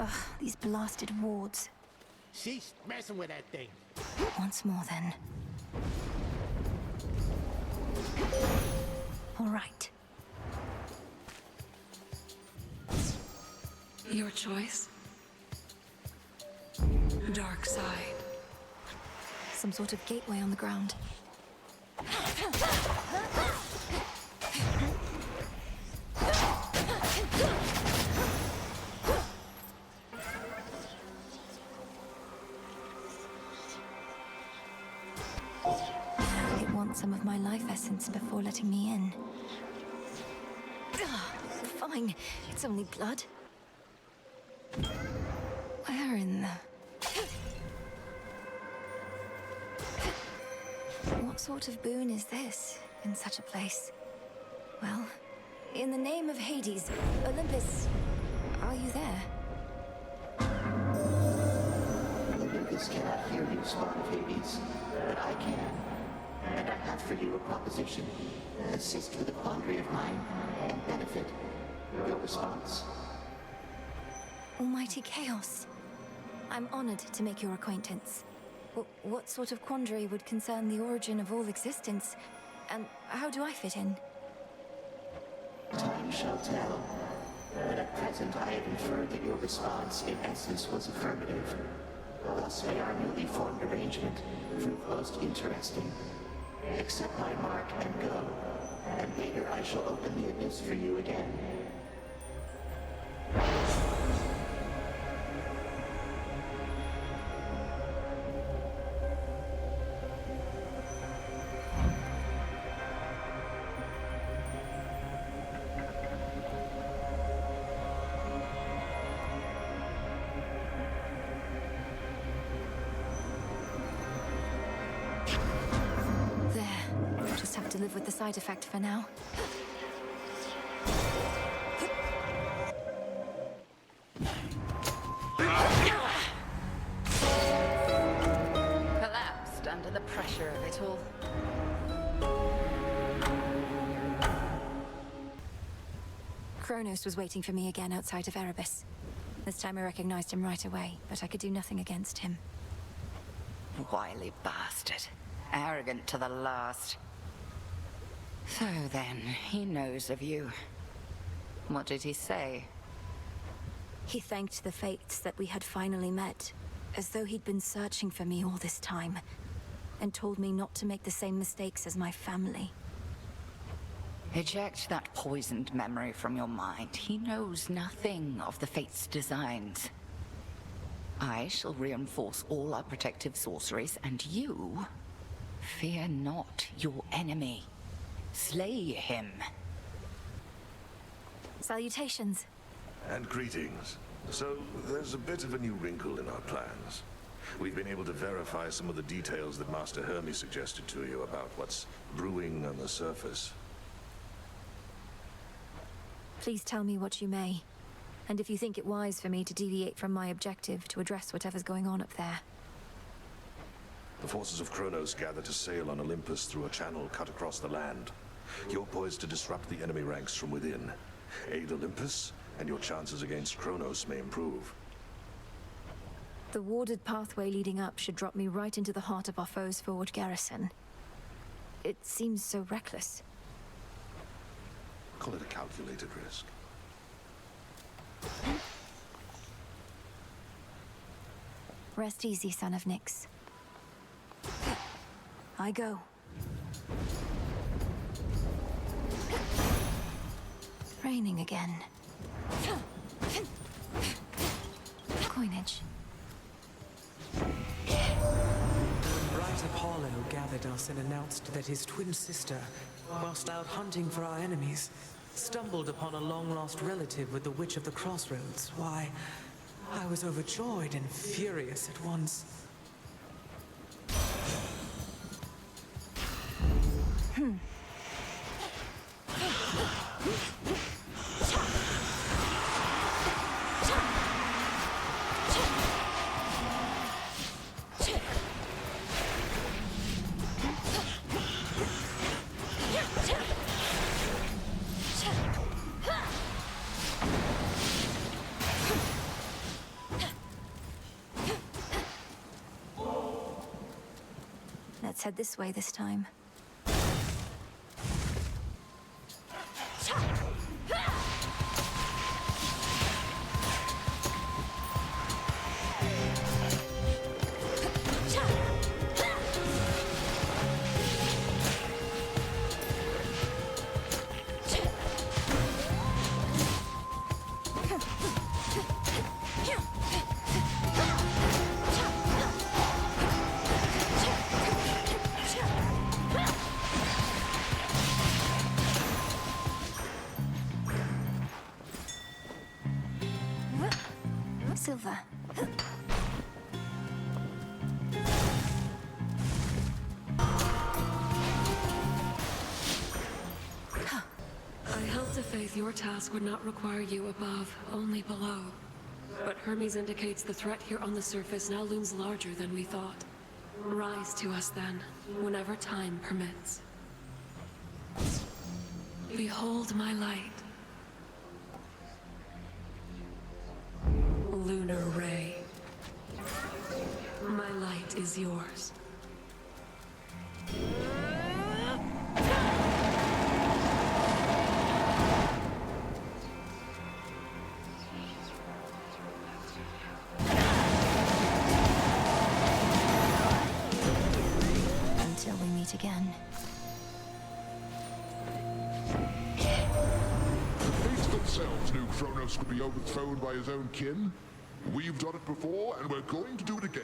Ugh, these blasted wards. She's messing with that thing. Once more, then. All right. Your choice? Dark side. Some sort of gateway on the ground. My life essence before letting me in. Ugh, Fine, it's only blood. Where in the... What sort of boon is this in such a place? Well, in the name of Hades, Olympus, are you there? Olympus cannot hear you, Spawn of Hades, but I can. And I have for you a proposition. Assist with a quandary of mine and benefit. Your response. Almighty Chaos. I'm honored to make your acquaintance. Wh- what sort of quandary would concern the origin of all existence? And how do I fit in? Time shall tell. But at present I have inferred that your response in essence was affirmative. Thus may our newly formed arrangement prove most interesting. Accept my mark and go. And later I shall open the abyss for you again. Side effect for now. Collapsed under the pressure of it all. Kronos was waiting for me again outside of Erebus. This time I recognized him right away, but I could do nothing against him. Wily bastard. Arrogant to the last. So then, he knows of you. What did he say? He thanked the fates that we had finally met, as though he'd been searching for me all this time, and told me not to make the same mistakes as my family. Eject that poisoned memory from your mind. He knows nothing of the Fate's designs. I shall reinforce all our protective sorceries, and you... Fear not your enemy. Slay him. Salutations. And greetings. So, there's a bit of a new wrinkle in our plans. We've been able to verify some of the details that Master Hermes suggested to you about what's brewing on the surface. Please tell me what you may. And if you think it wise for me to deviate from my objective to address whatever's going on up there. The forces of Kronos gather to sail on Olympus through a channel cut across the land. You're poised to disrupt the enemy ranks from within. Aid Olympus, and your chances against Kronos may improve. The warded pathway leading up should drop me right into the heart of our foe's forward garrison. It seems so reckless. Call it a calculated risk. Rest easy, son of Nyx. I go. Raining again. Coinage. Bright Apollo gathered us and announced that his twin sister, whilst out hunting for our enemies, stumbled upon a long-lost relative with the Witch of the Crossroads. Why, I was overjoyed and furious at once. This time. Faith your task would not require you above, only below. But Hermes indicates the threat here on the surface now looms larger than we thought. Rise to us then, whenever time permits. Behold my light. Lunar ray. My light is yours. Until again. The Fates themselves knew Kronos could be overthrown by his own kin. We've done it before, and we're going to do it again.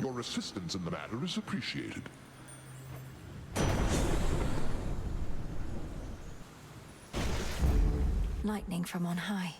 Your assistance in the matter is appreciated. Lightning from on high.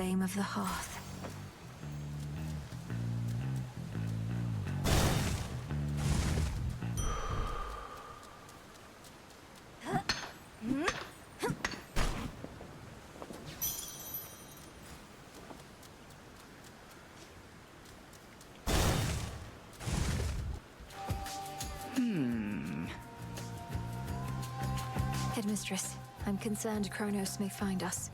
Flame of the hearth. Hmm. Headmistress, I'm concerned Kronos may find us.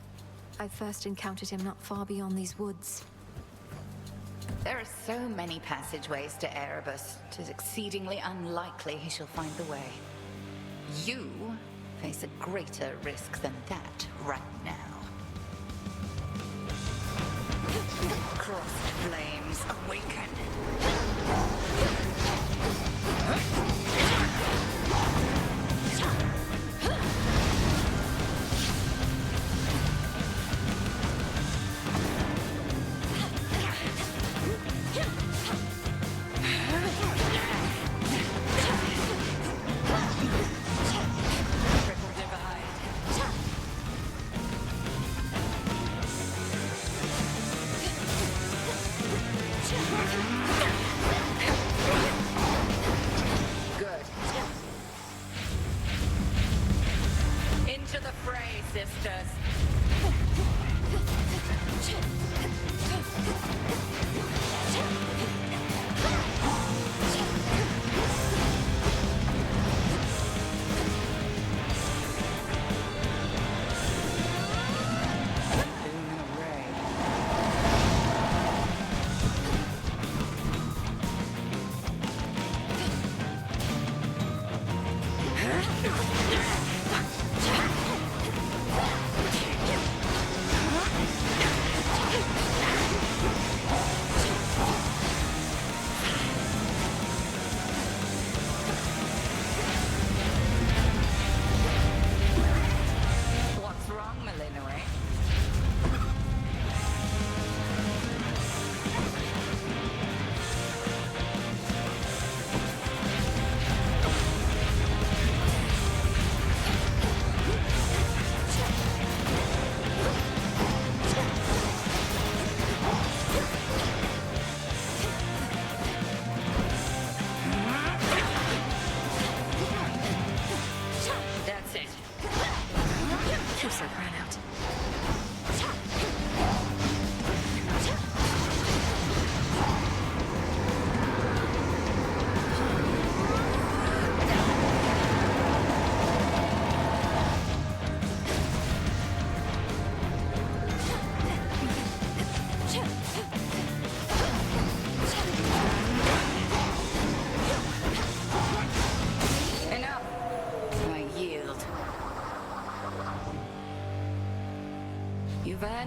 I first encountered him not far beyond these woods. There are so many passageways to Erebus. It is exceedingly unlikely he shall find the way. You face a greater risk than that right now. Crossed flames awaken.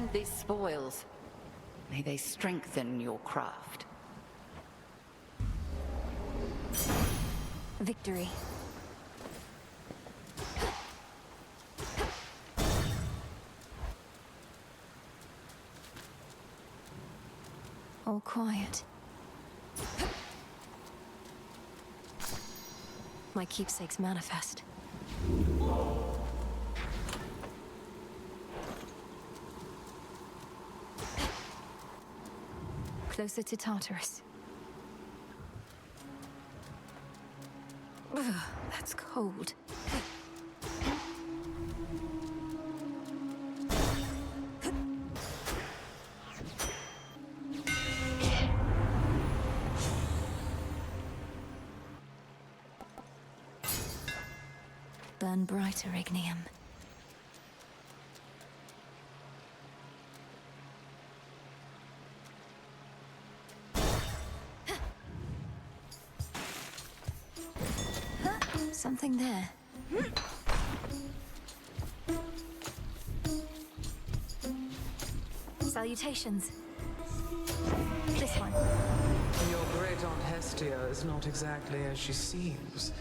And these spoils. May they strengthen your craft. Victory. All quiet. My keepsake's manifest. Closer to Tartarus. Ugh, that's cold. Burn brighter, Ignium. There. Salutations. This one. Your great aunt Hestia is not exactly as she seems.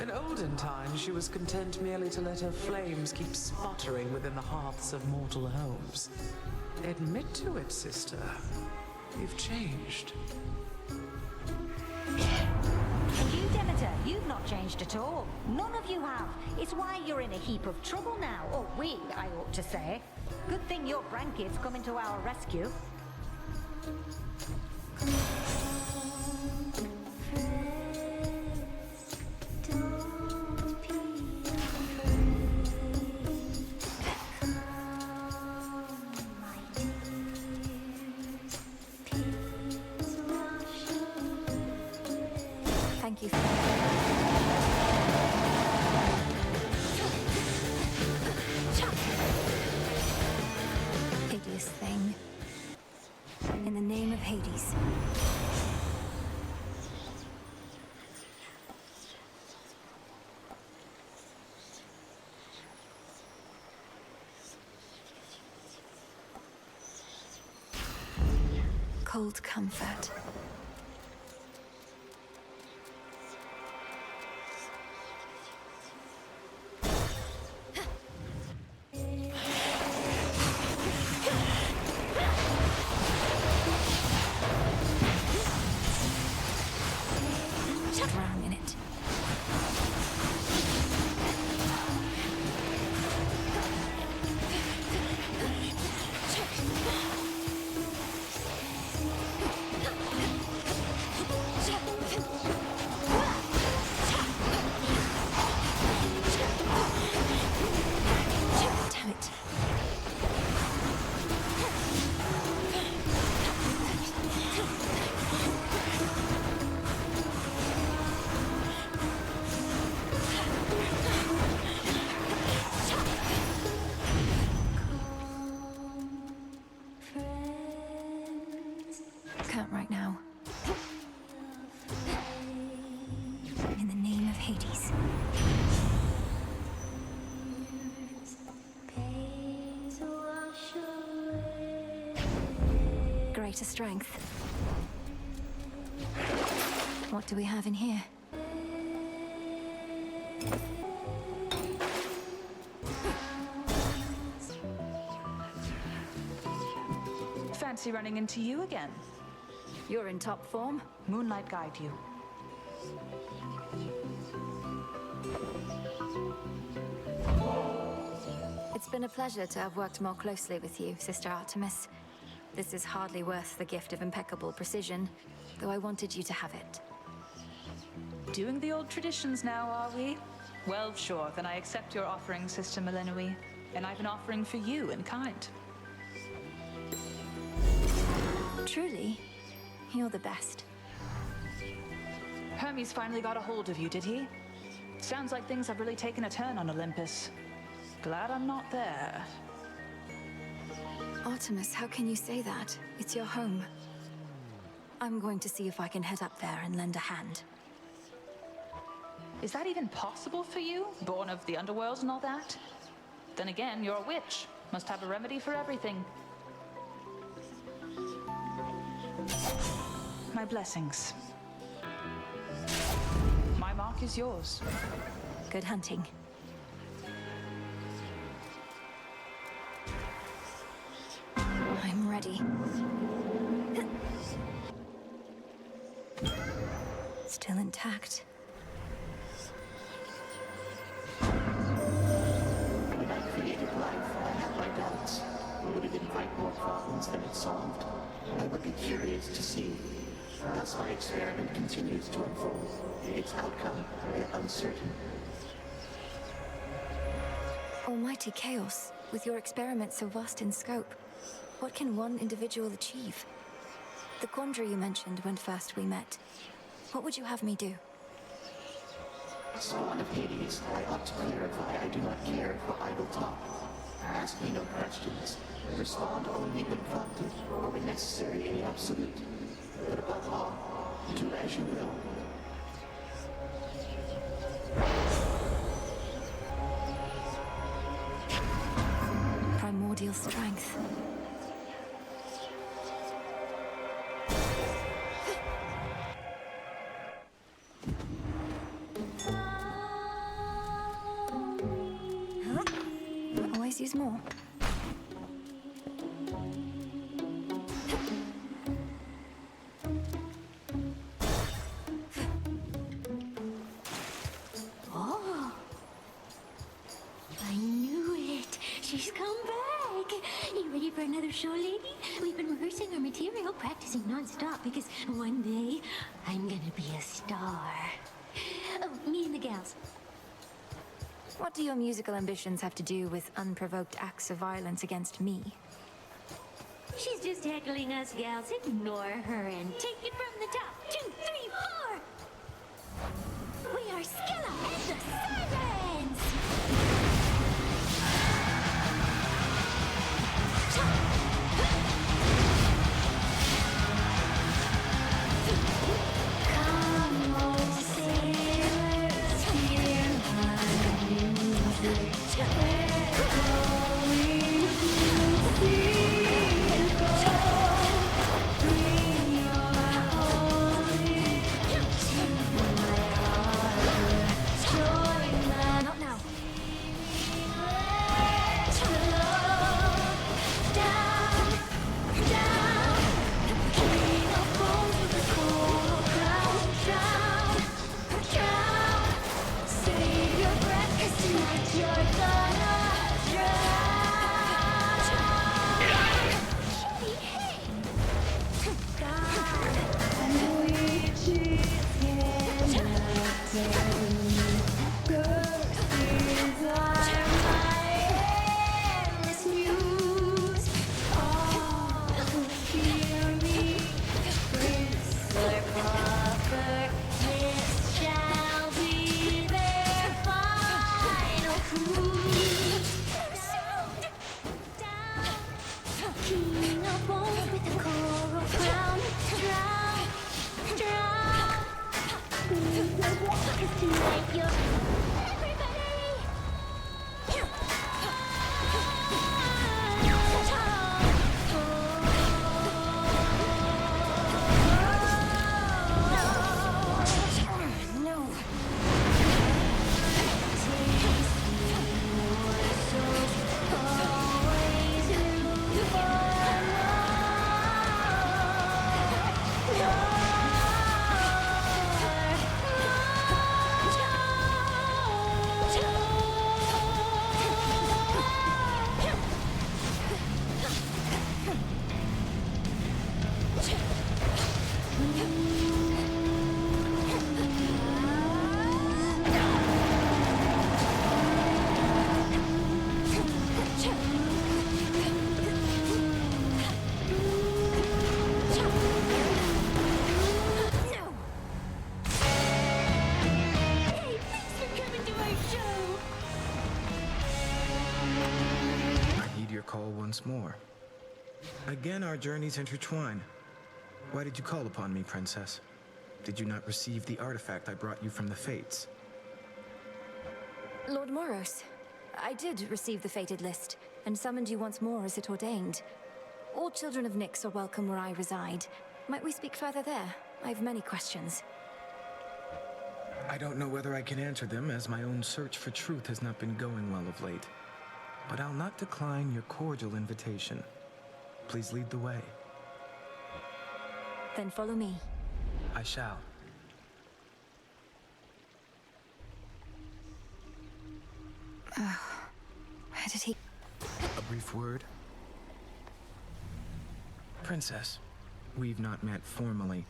In olden times, she was content merely to let her flames keep sputtering within the hearths of mortal homes. Admit to it, sister. You've changed. Demeter, you've not changed at all. None of you have. It's why you're in a heap of trouble now. Or we, I ought to say. Good thing your grandkids coming to our rescue. Cold comfort. Greater strength. What do we have in here? Fancy running into you again. You're in top form. Moonlight guide you. It's been a pleasure to have worked more closely with you, Sister Artemis. This is hardly worth the gift of impeccable precision, though I wanted you to have it. Doing the old traditions now, are we? Well, sure, then I accept your offering, Sister Melinoi. And I've an offering for you in kind. Truly, you're the best. Hermes finally got a hold of you, did he? Sounds like things have really taken a turn on Olympus. Glad I'm not there. Artemis, how can you say that? It's your home. I'm going to see if I can head up there and lend a hand. Is that even possible for you? Born of the underworld and all that? Then again, you're a witch. must have a remedy for everything. My blessings. My mark is yours. Good hunting. I'm ready. Still intact. Created life, I had my doubts. Would it invite more problems than it solved? I would be curious to see. Thus my experiment continues to unfold. Its outcome, uncertain. Almighty Chaos, with your experiment so vast in scope, what can one individual achieve? The quandary you mentioned when first we met. What would you have me do? Spawn of Hades, I ought to clarify I do not care for idle talk. Ask me no questions. Respond only when prompted, or when necessary in the absolute. But above all, do as you will. Primordial strength. She's come back. You ready for another show, lady? We've been rehearsing our material, practicing non-stop because one day I'm gonna be a star. Oh, me and the gals. What do your musical ambitions have to do with unprovoked acts of violence against me? She's just heckling us gals. Ignore her and take it from the top. Once more. Again, our journeys intertwine. Why did you call upon me, Princess? Did you not receive the artifact I brought you from the Fates? Lord Moros, I did receive the fated list. and summoned you once more as it ordained. All children of Nyx are welcome where I reside. Might we speak further there? I have many questions. I don't know whether I can answer them, as my own search for truth has not been going well of late. But I'll not decline your cordial invitation. Please lead the way. Then follow me. I shall. Where did he... A brief word. Princess, we've not met formally.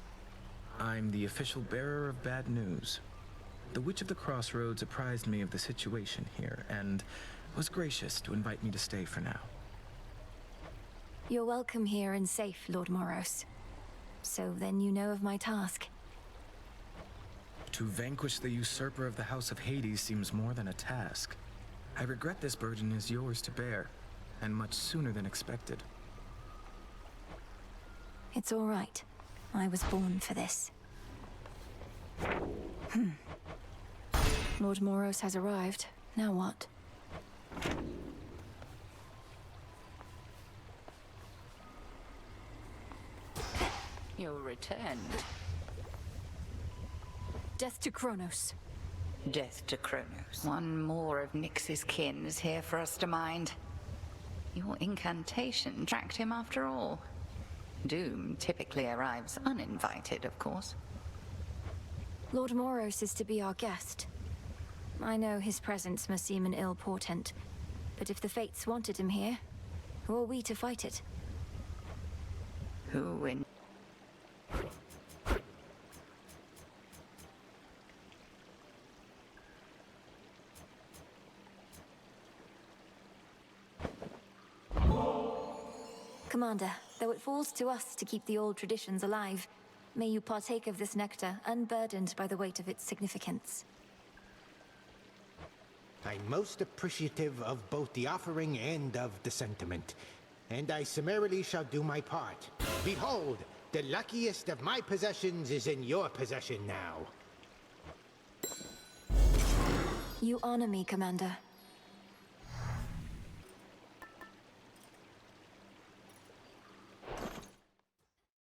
I'm the official bearer of bad news. The Witch of the Crossroads apprised me of the situation here and was gracious to invite me to stay for now. You're welcome here and safe, Lord Moros. So then you know of my task. To vanquish the usurper of the House of Hades seems more than a task. I regret this burden is yours to bear, and much sooner than expected. It's all right. I was born for this. Hmm. Lord Moros has arrived. Now what? You returned. Death to Kronos. Death to Kronos. One more of Nyx's kin is here for us to mind. Your incantation tracked him after all. Doom typically arrives uninvited, of course. Lord Moros is to be our guest. I know his presence must seem an ill portent, but if the Fates wanted him here, who are we to fight it? Who in Commander, though it falls to us to keep the old traditions alive, may you partake of this nectar unburdened by the weight of its significance. I'm most appreciative of both the offering and of the sentiment, and I summarily shall do my part. Behold, the luckiest of my possessions is in your possession now. You honor me, Commander,